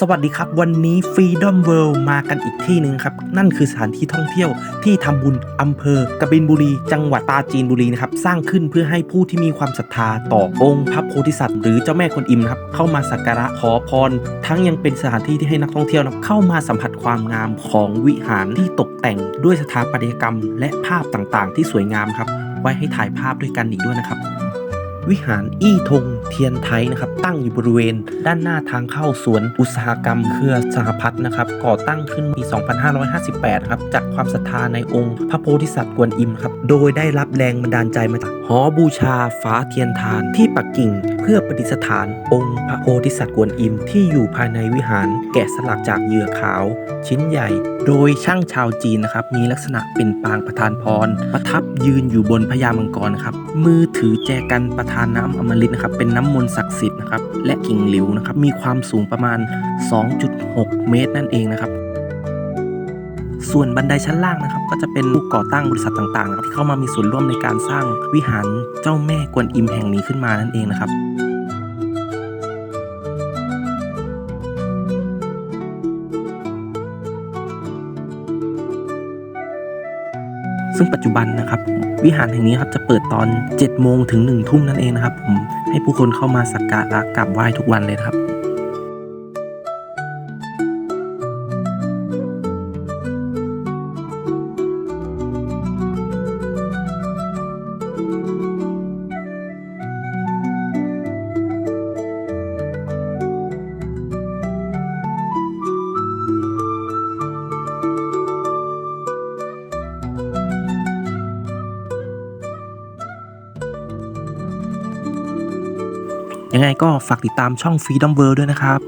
สวัสดีครับวันนี้ Freedom World มากันอีกที่หนึ่งครับ นั่นคือสถานที่ท่องเที่ยวที่ทำบุญอำเภอกบินบุรี จังหวัดปราจีนบุรีนะครับ สร้างขึ้นเพื่อให้ผู้ที่มีความศรัทธาต่อองค์พระโพธิสัตว์หรือเจ้าแม่กวนอิมครับเข้ามาสักการะขอพร ทั้งยังเป็นสถานที่ที่ให้นักท่องเที่ยวนะเข้ามาสัมผัสความงามของวิหารที่ตกแต่งด้วยสถาปัตยกรรม และภาพต่างๆ ที่สวยงามครับไว้ให้ถ่ายภาพด้วยกันอีกด้วยนะครับ วิหารอี้ทงเทียนไทยนะครับตั้งอยู่บริเวณ ด้านหน้าทางเข้าสวนอุตสาหกรรมเครือสหพัฒน์นะครับก่อตั้งขึ้นปี 2558ครับจากความศรัทธาในองค์พระโพธิสัตว์กวนอิมครับโดยได้รับแรงบันดาลใจมาจากหอบูชาฟ้าเทียนทานที่ปักกิ่ง พื่อประดิษฐานองค์พระโพธิสัตว์กวนอิมที่อยู่ภายในวิหารแกะสลักจากเหยื่อขาว ชิ้นใหญ่ โดยช่างชาวจีนนะครับ มีลักษณะเป็นปางประธานพร ประทับยืนอยู่บนพญามังกรนะครับ มือถือแจกันประธานน้ำอมฤตนะครับ เป็นน้ำมนต์ศักดิ์สิทธิ์นะครับ และกิ่งหลิวนะครับ มีความสูงประมาณ 2.6 เมตรนั่นเองนะครับ ส่วนบันไดชั้นล่างนะครับ ก็จะเป็นผู้ก่อตั้งบริษัทต่างๆนะครับที่เข้ามามีส่วนร่วมในการสร้างวิหารเจ้าแม่กวนอิมแห่งนี้ขึ้นมานั่นเองนะครับซึ่งปัจจุบันนะครับวิหารแห่งนี้ครับจะเปิดตอน7โมงถึง1ทุ่มนั่นเองนะครับผมให้ผู้คนเข้ามาสักการะกราบไหว้ทุกวันเลยครับ ยังไงก็ฝากติดตามช่อง Freedom World ด้วยนะครับ